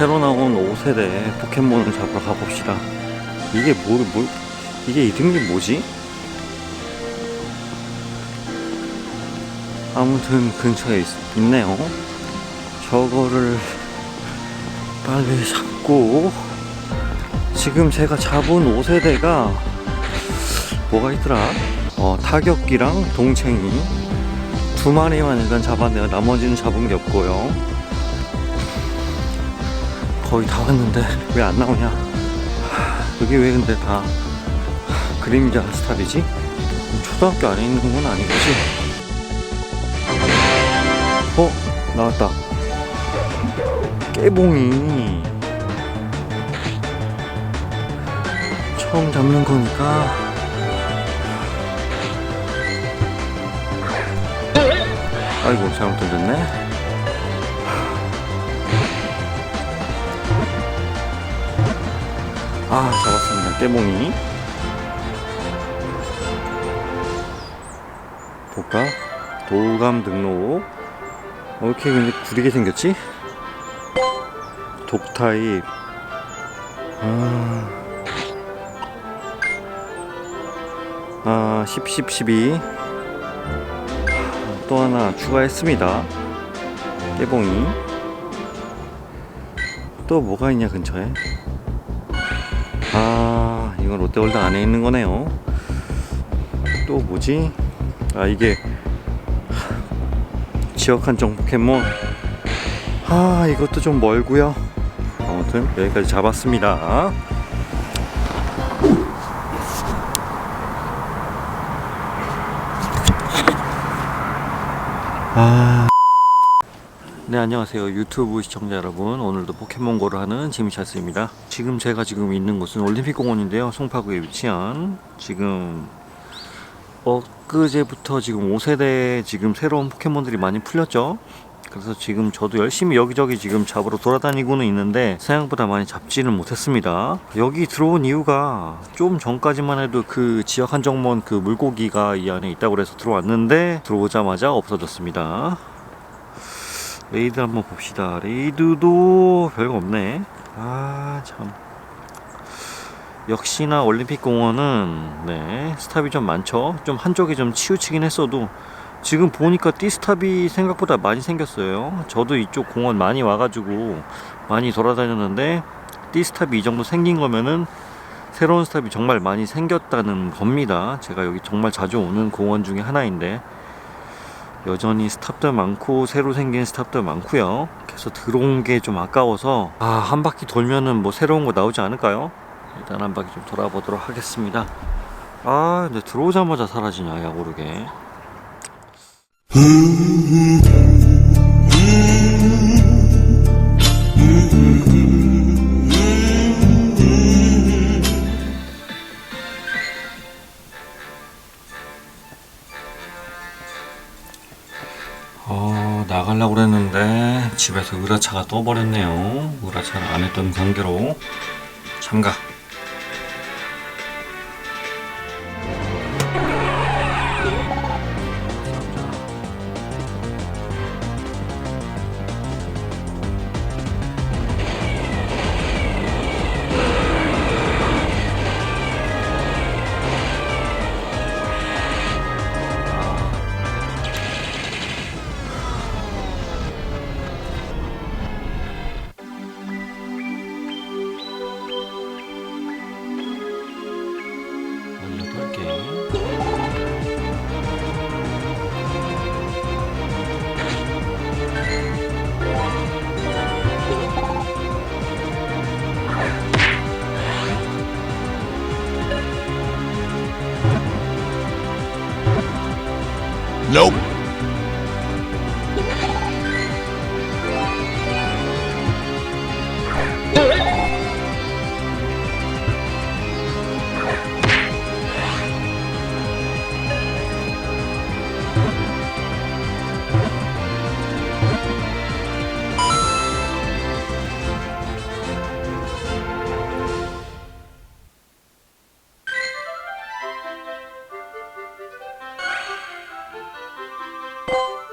새로 나온 5세대 포켓몬을 잡으러 가봅시다. 이게 뭐, 뭐, 이게 이름이 뭐지? 아무튼 근처에 있, 있네요. 저거를 빨리 잡고, 지금 제가 잡은 5세대가 뭐가 있더라? 어, 타격기랑 동챙이 두 마리만 일단 잡았네요. 나머지는 잡은 게 없고요. 거의 다 왔는데 왜 안 나오냐? 하, 여기 왜 근데 다 하, 그림자 스탑이지? 초등학교 안에 있는 건 아니겠지? 어? 나왔다. 깨봉이. 처음 잡는 거니까 아이고 잘못 던졌네 아 잡았습니다. 깨몽이. 볼까? 도감 등록. 어, 이렇게 근데 구리게 생겼지? 독타입. 아, 아 10, 10, 12 또 하나 추가했습니다. 깨봉이. 또 뭐가 있냐 근처에? 아 이건 롯데월드 안에 있는 거네요. 또 뭐지? 아 이게 지역 한정 포켓몬. 아 이것도 좀 멀고요. 아무튼 여기까지 잡았습니다. 아. 네 안녕하세요. 유튜브 시청자 여러분. 오늘도 포켓몬고를 하는 지미차스입니다. 지금 제가 지금 있는 곳은 올림픽공원인데요. 송파구에 위치한 지금 엊그제부터 지금 5세대 지금 새로운 포켓몬들이 많이 풀렸죠. 그래서 지금 저도 열심히 여기저기 지금 잡으러 돌아다니고는 있는데 생각보다 많이 잡지는 못했습니다. 여기 들어온 이유가 좀 전까지만 해도 그 지역 한정몬 그 물고기가 이 안에 있다고 그래서 들어왔는데 들어오자마자 없어졌습니다. 레이드 한번 봅시다. 레이드도 별거 없네. 아 참. 역시나 올림픽 공원은 네 스탑이 좀 많죠. 좀 한쪽이 좀 치우치긴 했어도 지금 보니까 띠스탑이 생각보다 많이 생겼어요. 저도 이쪽 공원 많이 와가지고 많이 돌아다녔는데 띠스탑이 이 정도 생긴 거면은 새로운 스탑이 정말 많이 생겼다는 겁니다. 제가 여기 정말 자주 오는 공원 중에 하나인데 여전히 스탑도 많고 새로 생긴 스탑도 많고요. 그래서 들어온 게 좀 아까워서 아 한 바퀴 돌면은 뭐 새로운 거 나오지 않을까요? 일단 한 바퀴 좀 돌아보도록 하겠습니다. 아 근데 들어오자마자 사라지냐 야 모르게. 나가려고 그랬는데 집에서 으라차가 떠버렸네요. 으라차를 안 했던 관계로 참가. Nope. you